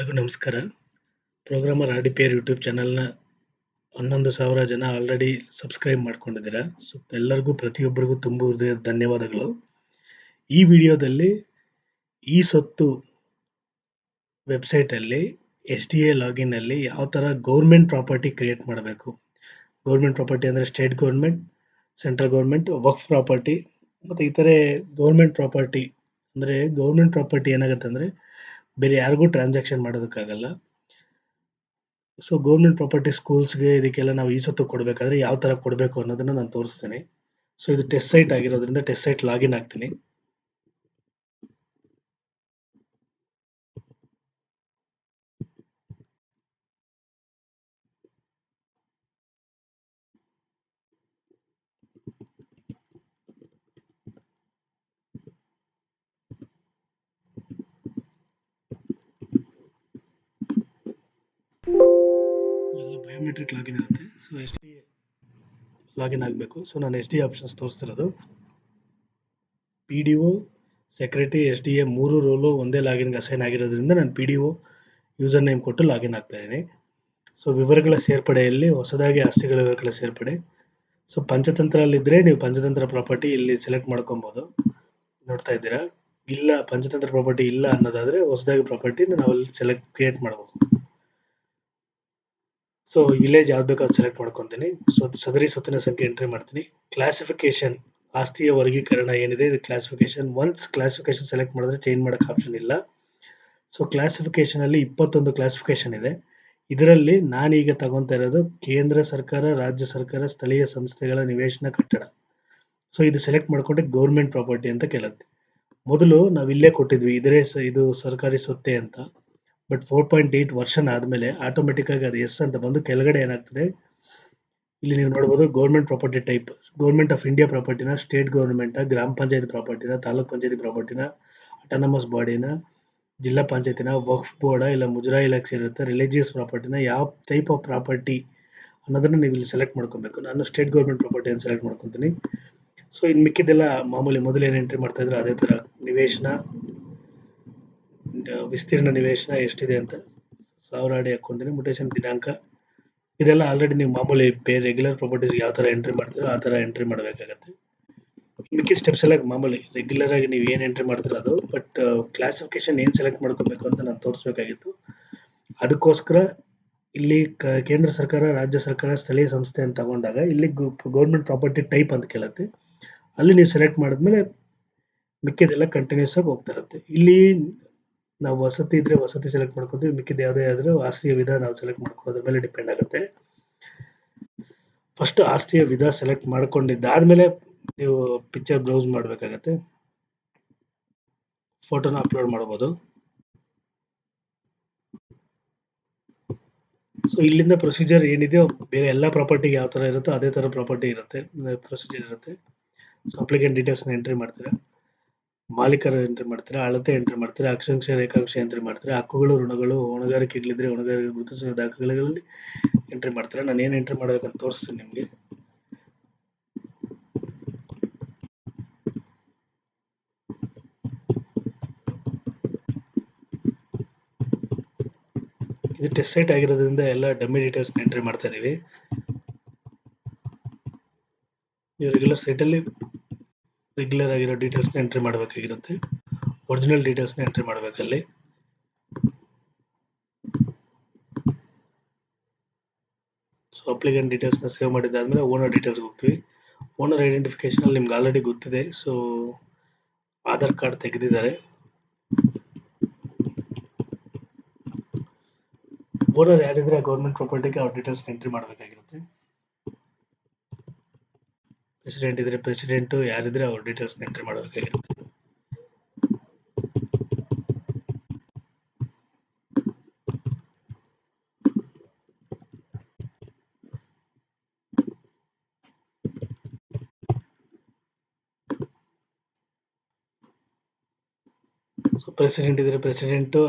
ಎಲ್ಲರಿಗೂ ನಮಸ್ಕಾರ. Programmer R D P R YouTube ಚಾನಲ್ನ ಹನ್ನೊಂದು ಸಾವಿರ ಜನ ಆಲ್ರೆಡಿ ಸಬ್ಸ್ಕ್ರೈಬ್ ಮಾಡ್ಕೊಂಡಿದ್ದೀರಾ. ಸೊ ಎಲ್ಲರಿಗೂ ಪ್ರತಿಯೊಬ್ಬರಿಗೂ ತುಂಬ ಹೃದಯದ ಧನ್ಯವಾದಗಳು. ಈ ವಿಡಿಯೋದಲ್ಲಿ ಈ ಸೊತ್ತು ವೆಬ್ಸೈಟಲ್ಲಿ ಎಸ್ ಡಿ ಎ ಲಾಗಿನಲ್ಲಿ ಯಾವ ಥರ ಗೌರ್ಮೆಂಟ್ ಪ್ರಾಪರ್ಟಿ ಕ್ರಿಯೇಟ್ ಮಾಡಬೇಕು. ಗೌರ್ಮೆಂಟ್ ಪ್ರಾಪರ್ಟಿ ಅಂದರೆ ಸ್ಟೇಟ್ ಗೌರ್ಮೆಂಟ್ ಸೆಂಟ್ರಲ್ ಗೌರ್ಮೆಂಟ್ ವಕ್ಫ್ ಪ್ರಾಪರ್ಟಿ ಮತ್ತು ಇತರೆ ಗೌರ್ಮೆಂಟ್ ಪ್ರಾಪರ್ಟಿ ಅಂದರೆ ಗೌರ್ಮೆಂಟ್ ಪ್ರಾಪರ್ಟಿ ಏನಾಗುತ್ತೆ ಅಂದರೆ ಬೇರೆ ಯಾರಿಗೂ ಟ್ರಾನ್ಸಾಕ್ಷನ್ ಮಾಡೋದಕ್ಕಾಗಲ್ಲ. ಸೊ ಗೌರ್ಮೆಂಟ್ ಪ್ರಾಪರ್ಟಿ ಸ್ಕೂಲ್ಸ್ಗೆ ಇದಕ್ಕೆಲ್ಲ ನಾವು ಈ ಸೊತ್ತು ಕೊಡಬೇಕಾದ್ರೆ ಯಾವ ಥರ ಕೊಡಬೇಕು ಅನ್ನೋದನ್ನು ನಾನು ತೋರಿಸ್ತೀನಿ. ಸೊ ಇದು ಟೆಸ್ಟ್ ಸೈಟ್ ಆಗಿರೋದ್ರಿಂದ ಟೆಸ್ಟ್ ಸೈಟ್ ಲಾಗಿನ್ ಆಗ್ತೀನಿ. ಬಯೋಮೆಟ್ರಿಕ್ ಲಾಗಿನ್ ಇರುತ್ತೆ ಸೊ ಎಸ್ ಡಿ ಲಾಗಿನ್ ಆಗಬೇಕು. ಸೊ ನಾನು H D options ತೋರಿಸ್ತಿರೋದು. P D O secretary H D A ಮೂರು ರೋಲು ಒಂದೇ ಲಾಗಿನ್ಗೆ ಅಸೈನ್ ಆಗಿರೋದ್ರಿಂದ ನಾನು P D O user name ಕೊಟ್ಟು ಲಾಗಿನ್ ಆಗ್ತಾ ಇದ್ದೀನಿ. ಸೊ ವಿವರಗಳ ಸೇರ್ಪಡೆಯಲ್ಲಿ ಹೊಸದಾಗಿ ಆಸ್ತಿಗಳ ವಿವರಗಳ ಸೇರ್ಪಡೆ. ಸೊ ಪಂಚತಂತ್ರಲ್ಲಿದ್ದರೆ ನೀವು ಪಂಚತಂತ್ರ ಪ್ರಾಪರ್ಟಿ ಇಲ್ಲಿ ಸೆಲೆಕ್ಟ್ ಮಾಡ್ಕೊಬೋದು. ನೋಡ್ತಾ ಇದ್ದೀರಾ? ಇಲ್ಲ, ಪಂಚತಂತ್ರ ಪ್ರಾಪರ್ಟಿ ಇಲ್ಲ ಅನ್ನೋದಾದರೆ ಹೊಸದಾಗಿ ಪ್ರಾಪರ್ಟಿನ ನಾವು ಅಲ್ಲಿ ಸೆಲೆಕ್ಟ್ ಕ್ರಿಯೇಟ್ ಮಾಡ್ಬೋದು. ಸೊ ವಿಲೇಜ್ ಯಾವ್ದು ಬೇಕೋ ಅದು ಸೆಲೆಕ್ಟ್ ಮಾಡ್ಕೊತೀನಿ. ಸೊ ಸದರಿ ಸೊತ್ತಿನ ಸಂಖ್ಯೆ ಎಂಟ್ರಿ ಮಾಡ್ತೀನಿ. ಕ್ಲಾಸಿಫಿಕೇಶನ್ ಆಸ್ತಿಯ ವರ್ಗೀಕರಣ ಏನಿದೆ, ಇದು ಕ್ಲಾಸಿಫಿಕೇಶನ್ ಒನ್ಸ್ ಕ್ಲಾಸಿಫಿಕೇಶನ್ ಸೆಲೆಕ್ಟ್ ಮಾಡಿದ್ರೆ ಚೇಂಜ್ ಮಾಡೋಕೆ ಆಪ್ಷನ್ ಇಲ್ಲ. ಸೊ ಕ್ಲಾಸಿಫಿಕೇಶನಲ್ಲಿ ಇಪ್ಪತ್ತೊಂದು ಕ್ಲಾಸಿಫಿಕೇಶನ್ ಇದೆ. ಇದರಲ್ಲಿ ನಾನೀಗ ತಗೊತಾ ಇರೋದು ಕೇಂದ್ರ ಸರ್ಕಾರ, ರಾಜ್ಯ ಸರ್ಕಾರ, ಸ್ಥಳೀಯ ಸಂಸ್ಥೆಗಳ ನಿವೇಶನ ಕಟ್ಟಡ. ಸೊ ಇದು ಸೆಲೆಕ್ಟ್ ಮಾಡಿಕೊಂಡ್ರೆ ಗೌರ್ಮೆಂಟ್ ಪ್ರಾಪರ್ಟಿ ಅಂತ ಕೇಳುತ್ತೆ. ಮೊದಲು ನಾವು ಇಲ್ಲೇ ಕೊಟ್ಟಿದ್ವಿ. ಇದರೇ ಇದು ಸರ್ಕಾರಿ ಸೊತ್ತೆ ಅಂತ. But four point eight version ಆದಮೇಲೆ ಆಟೋಮೆಟಿಕ್ಕಾಗಿ ಅದು ಎಸ್ ಅಂತ ಬಂದು ಕೆಳಗಡೆ ಏನಾಗ್ತದೆ? ಇಲ್ಲಿ ನೀವು ನೋಡ್ಬೋದು government property type government of India ಪ್ರಾಪರ್ಟಿನ state government ಗ್ರಾಮ ಪಂಚಾಯತ್ ಪ್ರಾಪರ್ಟಿನ ತಾಲೂಕ್ ಪಂಚಾಯತಿ ಪ್ರಾಪರ್ಟಿನ ಅಟಾನಮಸ್ ಬಾಡಿನ ಜಿಲ್ಲಾ ಪಂಚಾಯತಿನ ವಕ್ಫ್ ಬೋರ್ಡ ಇಲ್ಲ ಮುಜರಾಯಿ ಇಲಾಖೆ ಇರುತ್ತೆ ರಿಲಿಜಿಯಸ್ ಪ್ರಾಪರ್ಟಿನ ಯಾವ ಟೈಪ್ ಆಫ್ ಪ್ರಾಪರ್ಟಿ ಅನ್ನೋದನ್ನ ನೀವು ಇಲ್ಲಿ ಸೆಲೆಕ್ಟ್ ಮಾಡ್ಕೊಬೇಕು. ನಾನು ಸ್ಟೇಟ್ ಗೌರ್ಮೆಂಟ್ ಪ್ರಾಪರ್ಟಿ ಅಂತ ಸೆಲೆಕ್ಟ್ ಮಾಡ್ಕೊತೀನಿ. ಸೊ ಇನ್ನು ಮಿಕ್ಕಿದ್ದೆಲ್ಲ ಮಾಮೂಲಿ ಮೊದಲು ಏನು ಎಂಟ್ರಿ ಮಾಡ್ತಾ ಇದ್ರು ಅದೇ ಥರ ನಿವೇಶನ ವಿಸ್ತೀರ್ಣ ನಿವೇಶನ ಎಷ್ಟಿದೆ ಅಂತ ಸಾವಿರ ಅಡಿ ಹಾಕ್ಕೊಂತೀನಿ ಮುಟೇಶನ್ ದಿನಾಂಕ. ಇದೆಲ್ಲ ಆಲ್ರೆಡಿ ನೀವು ಮಾಮೂಲಿ ಬೇ ರೆಗ್ಯುಲರ್ ಪ್ರಾಪರ್ಟೀಸ್ ಯಾವ ಥರ ಎಂಟ್ರಿ ಮಾಡ್ತೀರೋ ಆ ಥರ ಎಂಟ್ರಿ ಮಾಡಬೇಕಾಗತ್ತೆ. ಮಿಕ್ಕಿ ಸ್ಟೆಪ್ಸ್ ಎಲ್ಲ ಮಾಮೂಲಿ ರೆಗ್ಯುಲರ್ ಆಗಿ ನೀವು ಏನು ಎಂಟ್ರಿ ಮಾಡ್ತೀರೋ ಅದು ಬಟ್ ಕ್ಲಾಸಿಫಿಕೇಶನ್ ಏನು ಸೆಲೆಕ್ಟ್ ಮಾಡ್ಕೋಬೇಕು ಅಂತ ನಾನು ತೋರಿಸ್ಬೇಕಾಗಿತ್ತು. ಅದಕ್ಕೋಸ್ಕರ ಇಲ್ಲಿ ಕೇಂದ್ರ ಸರ್ಕಾರ, ರಾಜ್ಯ ಸರ್ಕಾರ, ಸ್ಥಳೀಯ ಸಂಸ್ಥೆ ಅಂತ ತಗೊಂಡಾಗ ಇಲ್ಲಿ ಗೌರ್ಮೆಂಟ್ ಪ್ರಾಪರ್ಟಿ ಟೈಪ್ ಅಂತ ಕೇಳುತ್ತೆ. ಅಲ್ಲಿ ನೀವು ಸೆಲೆಕ್ಟ್ ಮಾಡಿದ್ಮೇಲೆ ಮಿಕ್ಕಿದೆಲ್ಲ ಕಂಟಿನ್ಯೂಸ್ ಆಗಿ ಹೋಗ್ತಾ ಇರುತ್ತೆ. ಇಲ್ಲಿ ನಾವು ವಸತಿ ಇದ್ರೆ ವಸತಿ ಸೆಲೆಕ್ಟ್ ಮಾಡ್ಕೊತೀವಿ ಮಿಕ್ಕಿದ ಯಾವುದೇ ಆದರೂ ಆಸ್ತಿಯ ವಿಧ ನಾವು ಸೆಲೆಕ್ಟ್ ಮಾಡ್ಕೊಳ್ಳೋದ್ರ ಮೇಲೆ ಡಿಪೆಂಡ್ ಆಗುತ್ತೆ. ಫಸ್ಟ್ ಆಸ್ತಿಯ ವಿಧ ಸೆಲೆಕ್ಟ್ ಮಾಡ್ಕೊಂಡಿದ್ದಾದ್ಮೇಲೆ ನೀವು ಪಿಕ್ಚರ್ ಬ್ರೌಸ್ ಮಾಡಬೇಕಾಗತ್ತೆ. ಫೋಟೋನ ಅಪ್ಲೋಡ್ ಮಾಡ್ಬೋದು. ಸೊ ಇಲ್ಲಿಂದ ಪ್ರೊಸೀಜರ್ ಏನಿದೆಯೋ, ಬೇರೆ ಎಲ್ಲ ಪ್ರಾಪರ್ಟಿಗೆ ಯಾವ ಥರ ಇರುತ್ತೋ ಅದೇ ಥರ ಪ್ರಾಪರ್ಟಿ ಇರುತ್ತೆ. ಪ್ರೊಸೀಜರ್ ಇರುತ್ತೆ. ಸೊ ಅಪ್ಲಿಕೆಂಟ್ ಡೀಟೇಲ್ಸ್ನ ಎಂಟ್ರಿ ಮಾಡ್ತೀರಾ? ಮಾಲೀಕರ ಎಂಟ್ರಿ ಮಾಡ್ತೀರಾ ಅಳತೆ ಎಂಟ್ರಿ ಮಾಡ್ತೀರಾ ಅಕ್ಷಾಂಶ ರೇಖಾಂಶ ಎಂಟ್ರಿ ಮಾಡ್ತೀರಾ? ಹಕ್ಕುಗಳು, ಋಣಗಳು ಹೊಣೆಗಾರಿಕೆಗಳಿದ್ರೆ ಹೊಣೆಗಾರಿಕೆ ಗುರುತಿಸಿದ ದಾಖಲೆಗಳಲ್ಲಿ ಎಂಟ್ರಿ ಮಾಡ್ತೀರಾ? ನಾನು ಏನು ಎಂಟ್ರಿ ಮಾಡಬೇಕಂತ ತೋರಿಸ್ತೀನಿ ನಿಮಗೆ. ಇದು ಟೆಸ್ಟ್ ಸೈಟ್ ಆಗಿರೋದ್ರಿಂದ ಎಲ್ಲ ಡಮ್ಮಿ ಡೀಟೇಲ್ಸ್ ಎಂಟ್ರಿ ಮಾಡ್ತಾ ಇದೀವಿ. ಇವರಿಗೆಲ್ಲ ರೆಗ್ಯುಲರ್ ಸೈಟಲ್ಲಿ ರೆಗ್ಯುಲರ್ ಆಗಿರೋ ಡೀಟೇಲ್ಸ್ನ ಎಂಟ್ರಿ ಮಾಡಬೇಕಾಗಿರುತ್ತೆ. ಒರಿಜಿನಲ್ ಡೀಟೇಲ್ಸ್ನ ಎಂಟ್ರಿ ಮಾಡಬೇಕಲ್ಲಿ. ಸೊ ಅಪ್ಲಿಕೆಂಟ್ ಡೀಟೇಲ್ಸ್ನ ಸೇವ್ ಮಾಡಿದ್ದಾದ್ಮೇಲೆ ಓನರ್ ಡೀಟೇಲ್ಸ್ಗೆ ಹೋಗ್ತೀವಿ. ಓನರ್ ಐಡೆಂಟಿಫಿಕೇಷನಲ್ಲಿ ನಿಮ್ಗೆ ಆಲ್ರೆಡಿ ಗೊತ್ತಿದೆ. ಸೊ ಆಧಾರ್ ಕಾರ್ಡ್ ತೆಗೆದಿದ್ದಾರೆ. ಓನರ್ ಯಾರಿದ್ರೆ ಗೌರ್ಮೆಂಟ್ ಪ್ರಾಪರ್ಟಿಗೆ ಅವ್ರ ಡೀಟೇಲ್ಸ್ ಎಂಟ್ರಿ ಮಾಡಬೇಕಾಗಿರುತ್ತೆ. ಪ್ರೆಸಿಡೆಂಟ್ ಇದ್ರೆ ಪ್ರೆಸಿಡೆಂಟು ಯಾರಿದ್ರೆ ಅವ್ರ ಡೀಟೇಲ್ಸ್ ಎಂಟ್ರಿ ಮಾಡಬೇಕಾಗಿರುತ್ತೆ ಸೊ ಪ್ರೆಸಿಡೆಂಟ್ ಇದ್ರೆ ಪ್ರೆಸಿಡೆಂಟು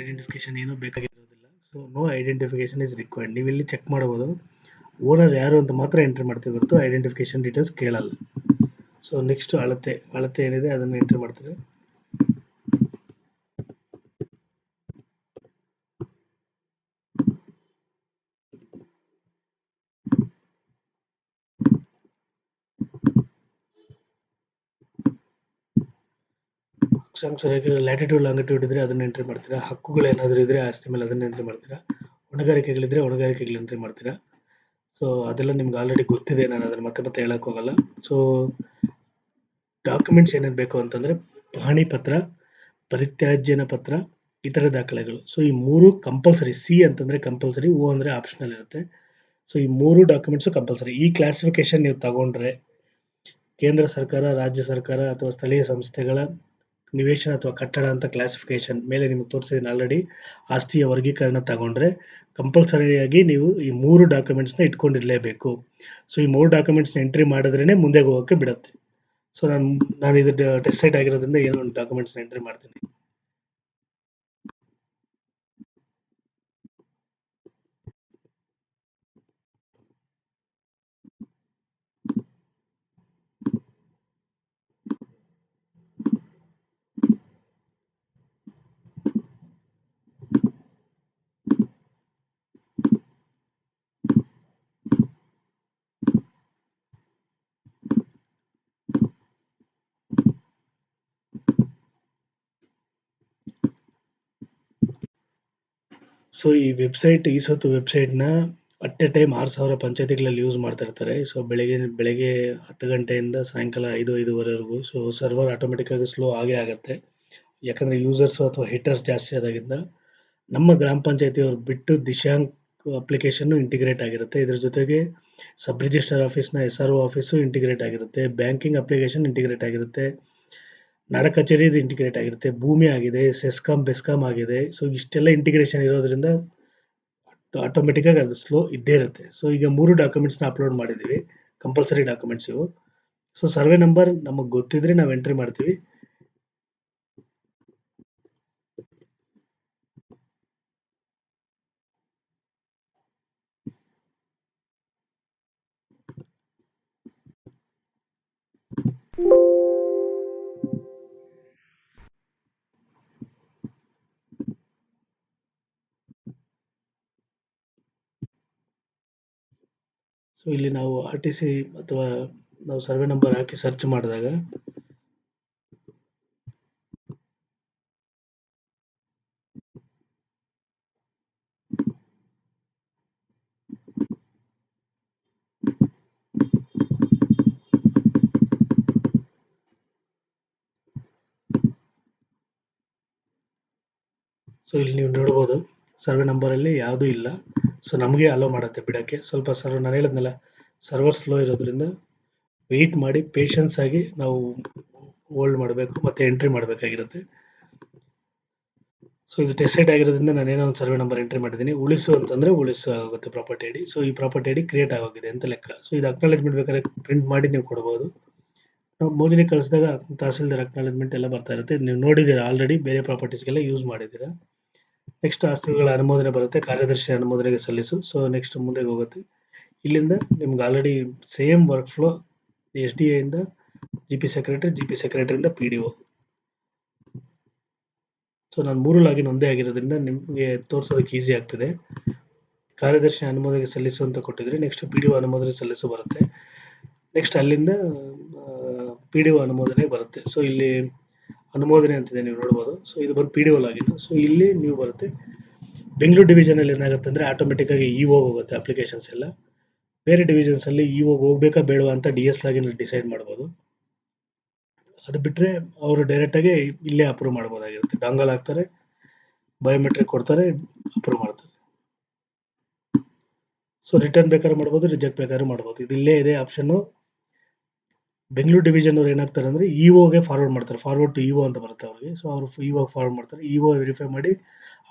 ಐಡೆಂಟಿಫಿಕೇಶನ್ ಏನೂ ಬೇಕಾಗಿರೋದಿಲ್ಲ. So no identification is required ನೀವು ಇಲ್ಲಿ ಚೆಕ್ ಮಾಡ್ಬೋದು. ಓನರ್ ಯಾರು ಅಂತ ಮಾತ್ರ ಎಂಟ್ರಿ ಮಾಡ್ತೀವಿ ಹೊರತು ಐಡೆಂಟಿಫಿಕೇಷನ್ ಡೀಟೇಲ್ಸ್ ಕೇಳಲ್ಲ. ಸೊ ನೆಕ್ಸ್ಟ್ ಅಳತೆ ಅಳತೆ ಏನಿದೆ ಅದನ್ನು ಎಂಟ್ರಿ ಮಾಡ್ತೀವಿ. ಲ್ಯಾಟಿಟ್ಯೂಡ್ ಲಾಂಗಿಟ್ಯೂಡ್ ಇದ್ದರೆ ಅದನ್ನು ಎಂಟ್ರಿ ಮಾಡ್ತೀರಾ? ಹಕ್ಕುಗಳು ಏನಾದರೂ ಇದ್ದರೆ ಆಸ್ತಿ ಮೇಲೆ ಅದನ್ನು ಎಂಟ್ರಿ ಮಾಡ್ತೀರಾ? ಹೊಣೆಗಾರಿಕೆಗಳಿದ್ರೆ ಹೊಣೆಗಾರಿಕೆಗಳು ಎಂಟ್ರಿ ಮಾಡ್ತೀರಾ? ಸೊ ಅದೆಲ್ಲ ನಿಮ್ಗೆ ಆಲ್ರೆಡಿ ಗೊತ್ತಿದೆ, ನಾನು ಅದನ್ನ ಮತ್ತೆ ಮತ್ತೆ ಹೇಳಕ್ ಹೋಗಲ್ಲ. ಸೊ ಡಾಕ್ಯುಮೆಂಟ್ಸ್ ಏನೇನು ಬೇಕು ಅಂತಂದ್ರೆ ಪಹಣಿ ಪತ್ರ, ಪರಿತ್ಯಾಜ್ಯನ ಪತ್ರ, ಇತರ ದಾಖಲೆಗಳು. ಸೊ ಈ ಮೂರು ಕಂಪಲ್ಸರಿ ಸಿ ಅಂತಂದ್ರೆ ಕಂಪಲ್ಸರಿ ಓ ಅಂದ್ರೆ ಆಪ್ಷನಲ್ ಇರುತ್ತೆ. ಸೊ ಈ ಮೂರು ಡಾಕ್ಯುಮೆಂಟ್ಸು ಕಂಪಲ್ಸರಿ ಈ ಕ್ಲಾಸಿಫಿಕೇಶನ್ ನೀವು ತಗೊಂಡ್ರೆ, ಕೇಂದ್ರ ಸರ್ಕಾರ, ರಾಜ್ಯ ಸರ್ಕಾರ, ಅಥವಾ ಸ್ಥಳೀಯ ಸಂಸ್ಥೆಗಳ ನಿವೇಶನ ಅಥವಾ ಕಟ್ಟಡ ಅಂತ ಕ್ಲಾಸಿಫಿಕೇಶನ್ ಮೇಲೆ ನಿಮಗೆ ತೋರಿಸಿದ್ದೀನಿ ಆಲ್ರೆಡಿ ಆಸ್ತಿಯ ವರ್ಗೀಕರಣ ತಗೊಂಡ್ರೆ ಕಂಪಲ್ಸರಿಯಾಗಿ ನೀವು ಈ ಮೂರು ಡಾಕ್ಯುಮೆಂಟ್ಸ್ನ ಇಟ್ಕೊಂಡಿರಲೇಬೇಕು. ಸೊ ಈ ಮೂರು ಡಾಕ್ಯುಮೆಂಟ್ಸ್ನ ಎಂಟ್ರಿ ಮಾಡಿದ್ರೇ ಮುಂದೆ ಹೋಗೋಕ್ಕೆ ಬಿಡುತ್ತೆ. ಸೊ ನಾನು ನಾನು ಇದು ಡಿಸೈಡ್ ಆಗಿರೋದ್ರಿಂದ ಏನೋ ಒಂದು ಡಾಕ್ಯುಮೆಂಟ್ಸ್ನ ಎಂಟ್ರಿ ಮಾಡ್ತೀನಿ. ಸೊ ಈ ವೆಬ್ಸೈಟ್ ಈ ಸತ್ತು ವೆಬ್ಸೈಟ್ನ ಅಟ್ ಎ ಟೈಮ್ ಆರು ಸಾವಿರ ಪಂಚಾಯತಿಗಳಲ್ಲಿ ಯೂಸ್ ಮಾಡ್ತಾ ಇರ್ತಾರೆ. ಸೊ ಬೆಳಗ್ಗೆ ಬೆಳಗ್ಗೆ ಹತ್ತು ಗಂಟೆಯಿಂದ ಸಾಯಂಕಾಲ ಐದು, ಐದುವರೆವರೆಗೂ. ಸೊ ಸರ್ವರ್ ಆಟೋಮೆಟಿಕ್ಕಾಗಿ ಸ್ಲೋ ಆಗೇ ಆಗುತ್ತೆ. ಯಾಕಂದರೆ ಯೂಸರ್ಸ್ ಅಥವಾ ಹಿಟರ್ಸ್ ಜಾಸ್ತಿ ಆದಾಗಿಂದ ನಮ್ಮ ಗ್ರಾಮ ಪಂಚಾಯತಿಯವ್ರು ಬಿಟ್ಟು ದಿಶಾಂಕ್ ಅಪ್ಲಿಕೇಶನ್ನು ಇಂಟಿಗ್ರೇಟ್ ಆಗಿರುತ್ತೆ. ಇದ್ರ ಜೊತೆಗೆ sub register ಆಫೀಸ್ನ S R O office integrate ಆಗಿರುತ್ತೆ. ಬ್ಯಾಂಕಿಂಗ್ ಅಪ್ಲಿಕೇಶನ್ ಇಂಟಿಗ್ರೇಟ್ ಆಗಿರುತ್ತೆ. ನಾಡ ಕಚೇರಿದು ಇಂಟಿಗ್ರೇಟ್ ಆಗಿರುತ್ತೆ. ಭೂಮಿ ಆಗಿದೆ ಸೆಸ್ಕಾಮ್ ಬೆಸ್ಕಾಮ್ ಆಗಿದೆ. ಸೊ ಇಷ್ಟೆಲ್ಲ ಇಂಟಿಗ್ರೇಷನ್ ಇರೋದ್ರಿಂದ ಆಟೋಮೆಟಿಕ್ಕಾಗಿ ಅದು ಸ್ಲೋ ಇದ್ದೇ ಇರುತ್ತೆ. ಸೊ ಈಗ ಮೂರು ಡಾಕ್ಯುಮೆಂಟ್ಸ್ನ ಅಪ್ಲೋಡ್ ಮಾಡಿದ್ದೀವಿ. ಕಂಪಲ್ಸರಿ ಡಾಕ್ಯುಮೆಂಟ್ಸ್ ಇವು. ಸೊ ಸರ್ವೆ ನಂಬರ್ ನಮಗೆ ಗೊತ್ತಿದ್ರೆ ನಾವು ಎಂಟ್ರಿ ಮಾಡ್ತೀವಿ. ಸೊ ಇಲ್ಲಿ ನಾವು ಆರ್ ಟಿ ಸಿ ಅಥವಾ ನಾವು ಸರ್ವೆ ನಂಬರ್ ಹಾಕಿ ಸರ್ಚ್ ಮಾಡಿದಾಗ ಸೊ ಇಲ್ಲಿ ನೀವು ನೋಡ್ಬೋದು, ಸರ್ವೆ ನಂಬರಲ್ಲಿ ಯಾವುದೂ ಇಲ್ಲ. ಸೊ ನಮಗೆ ಅಲೋ ಮಾಡುತ್ತೆ ಬಿಡೋಕ್ಕೆ. ಸ್ವಲ್ಪ ಸರ್ ನಾನು ಹೇಳಿದ್ನಲ್ಲ ಸರ್ವರ್ ಸ್ಲೋ ಇರೋದ್ರಿಂದ ವೆಯ್ಟ್ ಮಾಡಿ ಪೇಷನ್ಸ್ ಆಗಿ ನಾವು ಹೋಲ್ಡ್ ಮಾಡಬೇಕು ಮತ್ತು ಎಂಟ್ರಿ ಮಾಡಬೇಕಾಗಿರುತ್ತೆ. ಸೊ ಇದು ಡಿಸೈಡ್ ಆಗಿರೋದ್ರಿಂದ ನಾನು ಏನೋ ಒಂದು ಸರ್ವೆ ನಂಬರ್ ಎಂಟ್ರಿ ಮಾಡಿದ್ದೀನಿ. ಉಳಿಸು ಅಂತಂದರೆ ಉಳಿಸು ಆಗುತ್ತೆ ಪ್ರಾಪರ್ಟಿ ಐಡಿ ಸೊ ಈ ಪ್ರಾಪರ್ಟಿ ಐಡಿ ಕ್ರಿಯೇಟ್ ಆಗೋಗಿದೆ ಅಂತ ಲೆಕ್ಕ. ಸೊ ಇದು ಅಕ್ನಾಲೇಜ್ಮೆಂಟ್ ಬೇಕಾದ್ರೆ ಪ್ರಿಂಟ್ ಮಾಡಿ ನೀವು ಕೊಡ್ಬೋದು. ನಾವು ಮೋದಿನಿ ಕಳಿಸಿದಾಗ ತಹಸೀಲ್ದಾರ್ ಅಕ್ನಾಲೇಜ್ಮೆಂಟ್ ಎಲ್ಲ ಬರ್ತಾ ಇರುತ್ತೆ. ನೀವು ನೋಡಿದ್ದೀರಾ ಆಲ್ರೆಡಿ ಬೇರೆ ಪ್ರಾಪರ್ಟೀಸ್ಗೆಲ್ಲ ಯೂಸ್ ಮಾಡಿದ್ದೀರಾ. ನೆಕ್ಸ್ಟ್ ಆಸ್ತಿಗಳ ಅನುಮೋದನೆ ಬರುತ್ತೆ, ಕಾರ್ಯದರ್ಶಿ ಅನುಮೋದನೆಗೆ ಸಲ್ಲಿಸು. ಸೊ ನೆಕ್ಸ್ಟ್ ಮುಂದೆ ಹೋಗುತ್ತೆ. ಇಲ್ಲಿಂದ ನಿಮ್ಗೆ already same work flow S D ಎಯಿಂದ G P secretary G P ಸೆಕ್ರೆಟರಿಯಿಂದ P D O so ನಾನು ಮೂರು ಲಾಗಿನ್ ಒಂದೇ ಆಗಿರೋದ್ರಿಂದ ನಿಮಗೆ ತೋರಿಸೋದಕ್ಕೆ ಈಸಿ ಆಗ್ತದೆ. ಕಾರ್ಯದರ್ಶಿ ಅನುಮೋದನೆಗೆ ಸಲ್ಲಿಸು ಅಂತ ಕೊಟ್ಟಿದ್ರೆ ನೆಕ್ಸ್ಟ್ ಪಿ ಡಿ ಒ ಅನುಮೋದನೆ ಸಲ್ಲಿಸು ಬರುತ್ತೆ. ನೆಕ್ಸ್ಟ್ ಅಲ್ಲಿಂದ ಪಿ ಡಿ ಒ ಅನುಮೋದನೆ ಬರುತ್ತೆ. ಸೊ ಇಲ್ಲಿ ಅನುಮೋದನೆ ಅಂತಿದೆ ನೀವು ನೋಡ್ಬೋದು. ಸೊ ಇದು ಬಂದು ಪಿ ಡಿ ಓಲ್ ಆಗಿದ್ದು. ಸೊ ಇಲ್ಲಿ ನೀವು ಬರುತ್ತೆ. ಬೆಂಗಳೂರು ಡಿವಿಷನಲ್ಲಿ ಏನಾಗುತ್ತೆ ಅಂದರೆ ಆಟೋಮೆಟಿಕ್ಕಾಗಿ ಇ ಒ ಹೋಗುತ್ತೆ ಅಪ್ಲಿಕೇಶನ್ಸ್ ಎಲ್ಲ. ಬೇರೆ ಡಿವಿಷನ್ಸಲ್ಲಿ ಇ ಒ ಹೋಗ್ಬೇಕಾ ಬೇಡವಾ ಅಂತ ಡಿ ಎಸ್ ಲಾಗಿನ್ ಡಿಸೈಡ್ ಮಾಡ್ಬೋದು. ಅದು ಬಿಟ್ಟರೆ ಅವರು ಡೈರೆಕ್ಟಾಗಿ ಇಲ್ಲೇ ಅಪ್ರೂವ್ ಮಾಡ್ಬೋದಾಗಿರುತ್ತೆ. ಡಾಂಗಲ್ ಹಾಕ್ತಾರೆ ಬಯೋಮೆಟ್ರಿಕ್ ಕೊಡ್ತಾರೆ ಅಪ್ರೂವ್ ಮಾಡ್ತಾರೆ. ಸೊ ರಿಟರ್ನ್ ಬೇಕಾದ್ರೆ ಮಾಡ್ಬೋದು ರಿಜೆಕ್ಟ್ ಬೇಕಾದ್ರೆ ಮಾಡ್ಬೋದು. ಇದು ಇಲ್ಲೇ ಇದೆ ಆಪ್ಷನ್ನು ಬೆಂಗಳೂರು ಡಿವಿಷನ್ ಅವ್ರು ಏನಾಗ್ತಾರೆ ಅಂದರೆ ಇ ಫಾರ್ವರ್ಡ್ ಮಾಡ್ತಾರೆ. ಫಾರ್ವರ್ಡ್ ಟು ಇ ಅಂತ ಬರುತ್ತೆ ಅವ್ರಿಗೆ. ಸೊ ಅವರು ಇ ಫಾರ್ವರ್ಡ್ ಮಾಡ್ತಾರೆ. ಇ ಒ ವೆರಿಫೈ ಮಾಡಿ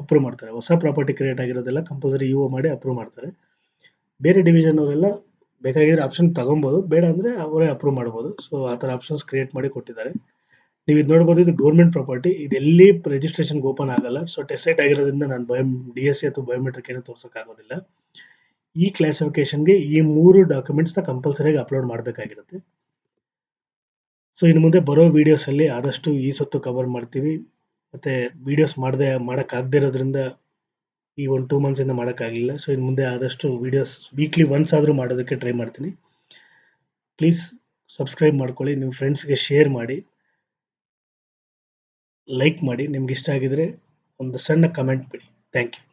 ಅಪ್ರೂವ್ ಮಾಡ್ತಾರೆ. ಹೊಸ ಪ್ರಾಪರ್ಟಿ ಕ್ರಿಯೇಟ್ ಆಗಿರೋದೆಲ್ಲ ಕಂಪಲ್ಸರಿ ಇ ಒ ಮಾಡಿ ಅಪ್ರೂವ್ ಮಾಡ್ತಾರೆ. ಬೇರೆ ಡಿವಿಷನ್ ಅವರೆಲ್ಲ ಬೇಕಾಗಿರೋ ಆಪ್ಷನ್ ತಗೊಬೋದು. ಬೇಡ ಅಂದರೆ ಅವರೇ ಅಪ್ರೂವ್ ಮಾಡ್ಬೋದು. ಸೊ ಆ ಥರ ಆಪ್ಷನ್ಸ್ ಕ್ರಿಯೇಟ್ ಮಾಡಿ ಕೊಟ್ಟಿದ್ದಾರೆ. ನೀವು ಇದು ನೋಡ್ಬೋದು, ಇದು ಗೌರ್ಮೆಂಟ್ ಪ್ರಾಪರ್ಟಿ ಇದೆಲ್ಲಿ ರಿಜಿಸ್ಟ್ರೇಷನ್ಗೆ ಓಪನ್ ಆಗಲ್ಲ. ಸೊ ಟೆಸೈಟ್ ಆಗಿರೋದ್ರಿಂದ ನಾನು ಬಯೋ ಡಿ ಎಸ್ ಸಿ ಅಥವಾ ಬಯೋಮೆಟ್ರಿಕ್ ಏನೂ ತೋರ್ಸೋಕ್ಕಾಗೋದಿಲ್ಲ. ಈ ಕ್ಲಾಸಿಫಿಕೇಷನ್ಗೆ ಈ ಮೂರು ಡಾಕ್ಯುಮೆಂಟ್ಸ್ನ ಕಂಪಲ್ಸರಿಯಾಗಿ ಅಪ್ಲೋಡ್ ಮಾಡಬೇಕಾಗಿರುತ್ತೆ. ಸೊ ಇನ್ನು ಮುಂದೆ ಬರೋ ವೀಡಿಯೋಸಲ್ಲಿ ಆದಷ್ಟು ಈ ಸೊತ್ತು ಕವರ್ ಮಾಡ್ತೀವಿ. ಮತ್ತು ವೀಡಿಯೋಸ್ ಮಾಡದೆ ಮಾಡೋಕ್ಕಾಗದೇ ಇರೋದ್ರಿಂದ ಈ ಒಂದು ಟೂ ಮಂತ್ಸಿಂದ ಮಾಡೋಕ್ಕಾಗಲಿಲ್ಲ ಸೊ ಇನ್ನು ಮುಂದೆ ಆದಷ್ಟು ವೀಡಿಯೋಸ್ ವೀಕ್ಲಿ ಒನ್ಸ್ ಆದರೂ ಮಾಡೋದಕ್ಕೆ ಟ್ರೈ ಮಾಡ್ತೀನಿ. ಪ್ಲೀಸ್ ಸಬ್ಸ್ಕ್ರೈಬ್ ಮಾಡ್ಕೊಳ್ಳಿ ನಿಮ್ಮ ಫ್ರೆಂಡ್ಸ್ಗೆ ಶೇರ್ ಮಾಡಿ. ಲೈಕ್ ಮಾಡಿ, ನಿಮ್ಗೆ ಇಷ್ಟ ಆಗಿದರೆ ಒಂದು ಸಣ್ಣ ಕಮೆಂಟ್ ಬಿಡಿ. Thank you